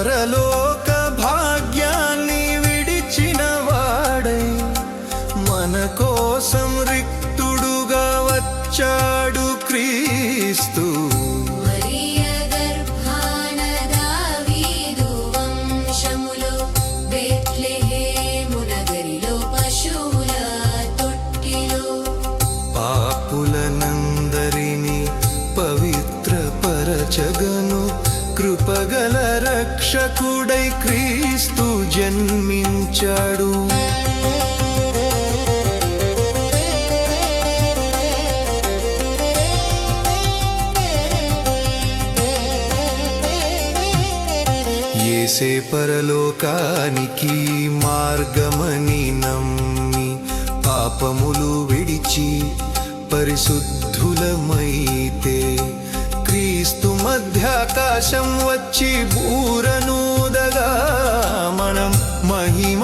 పరలోక భాగ్యాన్ని విడిచిన వాడై మన కోసం రిక్తుడుగా వచ్చాడు క్రీస్తు. పాపులనందరినీ పవిత్ర పరచగను కృపగల రక్షకుడై క్రీస్తు జన్మించాడు. ఏసే పరలోకానికి మార్గమని నమ్మి పాపములు విడిచి పరిశుద్ధులమైతే క్రీస్తు మధ్య మధ్యాకాశం వచ్చి బూరనూదగా మనం మహిమ